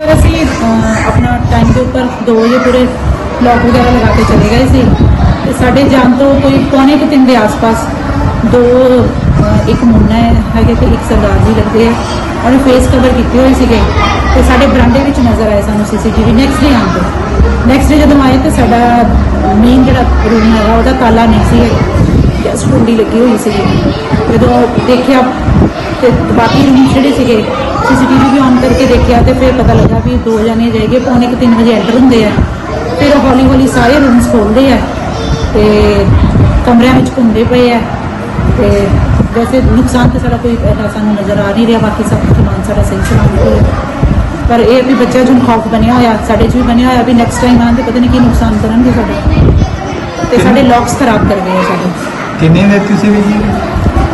ਫਿਰ ਅਸੀਂ ਅਹ, ਆਪਣਾ ਟਾਈਮ ਦੇ ਉੱਪਰ 2 ਵਜੇ ਪੂਰੇ ਲੌਕ ਵਗੈਰਾ ਲਗਾ ਕੇ ਚਲੇ ਗਏ ਸੀ। ਤੇ ਸਾਡੇ ਜਾਣ ਤੋਂ ਕੋਈ ਪੌਣੇ ਕੁ ਤਿੰਨ ਦੇ ਆਸ-ਪਾਸ ਦੋ ਅਹ, ਇੱਕ ਮੁੰਡਾ ਹੈ ਹੈਗੇ ਤੇ ਇੱਕ ਸਰਦਾਰ ਜੀ ਲੱਗਦੇ ਆ। ਉਹਨੇ ਫੇਸ ਕਵਰ ਕੀਤੇ ਹੋਏ ਸੀਗੇ। ਤੇ ਸਾਡੇ ਬਰਾਂਡੇ ਵਿੱਚ ਨਜ਼ਰ ਆਏ ਸਾਨੂੰ ਸੀਸੀਟੀਵੀ ਨੈਕਸਟ ਡੇ ਆਉਣ ਤੋਂ। ਨੈਕਸਟ ਡੇ ਜਦੋਂ ਆਏ ਤੇ ਸਾਡਾ ਮੇਨ ਜਿਹੜਾ ਰੂਮ ਹੈਗਾ ਉਹਦਾ ਤਾਲਾ ਨਹੀਂ ਸੀ ਜਸਟ ਕੁੰਡੀ ਲੱਗੀ ਹੋਈ ਸੀ ਜਦੋਂ ਦੇਖਿਆ ਤੇ ਬਾਕੀ ਰੂਮ ਜਿਹੜੇ ਸੀਗੇ ਸੀਸੀਟੀਵੀ ਵੀ ਔਨ ਕਰਕੇ ਦੇਖਿਆ ਤੇ ਫਿਰ ਪਤਾ ਲੱਗਾ ਵੀ ਦੋ ਜਣੇ ਜਾਏਗੇ ਪੌਣੇ ਕੁ ਤਿੰਨ ਵਜੇ ਐਂਟਰ ਹੁੰਦੇ ਆ। ਫਿਰ ਹੌਲੀ ਹੌਲੀ ਸਾਰੇ ਰੂਮਸ ਖੋਲਦੇ ਆ ਤੇ ਕਮਰਿਆਂ ਵਿੱਚ ਘੁੰਮਦੇ ਪਏ ਆ ਤੇ ਵੈਸੇ ਨੁਕਸਾਨ ਤੇ ਸਾਡਾ ਕੋਈ ਸਾਨੂੰ ਨਜ਼ਰ ਆ ਨਹੀਂ ਰਿਹਾ, ਬਾਕੀ ਸਭ ਸਮਾਨ ਸਾਡਾ ਸਹੀ ਸਲਾਮਤ ਹੈ ਪਰ ਇਹ ਵੀ ਬੱਚਾ ਨੂੰ ਖੌਫ ਬਣਿਆ ਹੋਇਆ, ਸਾਡੇ 'ਚ ਵੀ ਬਣਿਆ ਹੋਇਆ ਵੀ ਨੈਕਸਟ ਟਾਈਮ ਆਉਣ ਤੇ ਪਤਾ ਨਹੀਂ ਕੀ ਨੁਕਸਾਨ ਕਰਨਗੇ ਸਾਡਾ। ਤੇ ਸਾਡੇ ਲੌਕਸ ਖਰਾਬ ਕਰ ਗਏ ਆ ਸਾਡੇ। ਕਿੰਨੇ ਵਿਅਕਤੀ ਸੀ ਵੀ ਜੀ?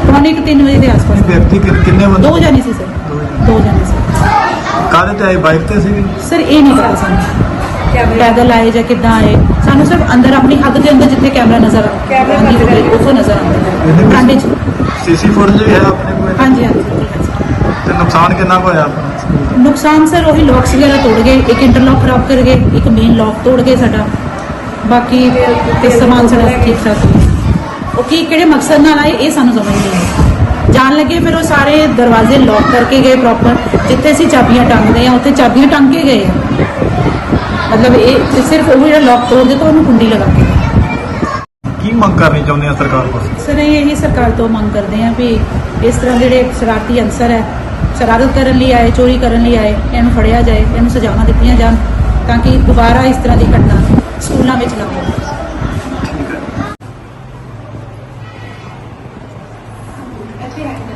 ਪੌਣੇ ਕੁ ਤਿੰਨ ਵਜੇ ਦੇ ਆਸ-ਪਾਸ ਵਿਅਕਤੀ ਕਿ- ਕਿੰਨੇ ਬੰਦੇ? ਦੋ ਜਾਣੇ ਸੀ ਸਰ। ਦੋ ਜਾਣੇ। ਸੀ। ਕਾਹਦੇ ਤੇ ਆਏ? ਬਾਈਕ ਤੇ ਸੀ ਸਰ ਇਹ ਨਹੀਂ ਪਤਾ ਸਾਨੂੰ। ਪੈਦਲ ਆਏ ਜਾਂ ਕਿੱਦਾਂ ਆਏ ਸਾਨੂੰ ਸਿਰਫ ਅੰਦਰ ਆਪਣੀ ਹੱਦ ਦੇ ਅੰਦਰ ਜਿੱਥੇ ਕੈਮਰਾ ਨਜ਼ਰ ਆਉਂਦੀ ਹੋਵੇ ਉਥੋਂ ਨਜ਼ਰ ਆਉਂਦਾ ਹੈ ਬਰਾਂਡੇ 'ਚ ਸੀਸੀ ਫੁਟੇਜ ਵੀ ਹੈ ਆਪਣੇ ਕੋਲ? ਹਾਂਜੀ ਹਾਂਜੀ। ਤੇ ਨੁਕਸਾਨ ਕਿੰਨਾ ਕੁ ਹੋਇਆ? ਆਪਣਾ ਨੁਕਸਾਨ ਸਰ ਉਹੀ ਲੌਕਸ ਵਗੈਰਾ ਤੋੜ ਗਏ ਇੱਕ ਇੰਟਰਲੌਕ ਖਰਾਬ ਕਰ ਗਏ ਇੱਕ ਮੇਨ ਲੌਕ ਤੋੜ ਗਏ ਸਾਡਾ। ਬਾਕੀ ਤੇ ਸਮਾਨ ਸਾਡਾ ਠੀਕ ਠਾਕ ਸੀ। ਉਹ ਕੀ ਕਿਹੜੇ ਮਕਸਦ ਨਾਲ ਆਏ ਇਹ ਸਾਨੂੰ ਸਮਝ ਨਹੀਂ ਆਈ। ਜਾਣ ਲੱਗੇ ਫਿਰ ਉਹ ਸਾਰੇ ਦਰਵਾਜ਼ੇ ਲੌਕ ਕਰਕੇ ਗਏ ਪ੍ਰੋਪਰ ਜਿੱਥੇ ਅਸੀਂ ਚਾਬੀਆਂ ਟੰਗਦੇ ਆ ਉੱਥੇ ਚਾਬੀਆਂ ਟੰਗ ਕੇ ਗਏ। ਮਤਲਬ ਇਹ ਸਿਰਫ ਉਹ ਜਿਹੜਾ ਲੌਕ ਤੋੜ ਦਿੱਤਾ ਉਹਨੂੰ ਕੁੰਡੀ ਲਗਾ ਕੇ। ਕੀ ਮੰਗ ਕਰਨੀ ਚਾਹੁੰਦੇ ਆ ਸਰਕਾਰ ਕੋਲ? ਸਰ ਇਹ ਇਹੀ ਸਰਕਾਰ ਤੋਂ ਮੰਗ ਕਰਦੇ ਆ ਵੀ ਇਸ ਤਰ੍ਹਾਂ ਜਿਹੜੇ ਸ਼ਰਾਰਤੀ ਅਨਸਰ ਹੈ ਸ਼ਰਾਰਤ ਕਰਨ ਲਈ ਆਏ ਚੋਰੀ ਕਰਨ ਲਈ ਆਏ ਇਹਨੂੰ ਫੜਿਆ ਜਾਏ ਇਹਨੂੰ ਸਜ਼ਾਵਾਂ ਦਿੱਤੀਆਂ ਜਾਣ ਤਾਂ ਕਿ ਦੁਬਾਰਾ ਇਸ ਤਰ੍ਹਾਂ ਦੀ ਘਟਨਾ ਸਕੂਲਾਂ ਵਿੱਚ ਨਾ ਹੋਵੇ। Yeah.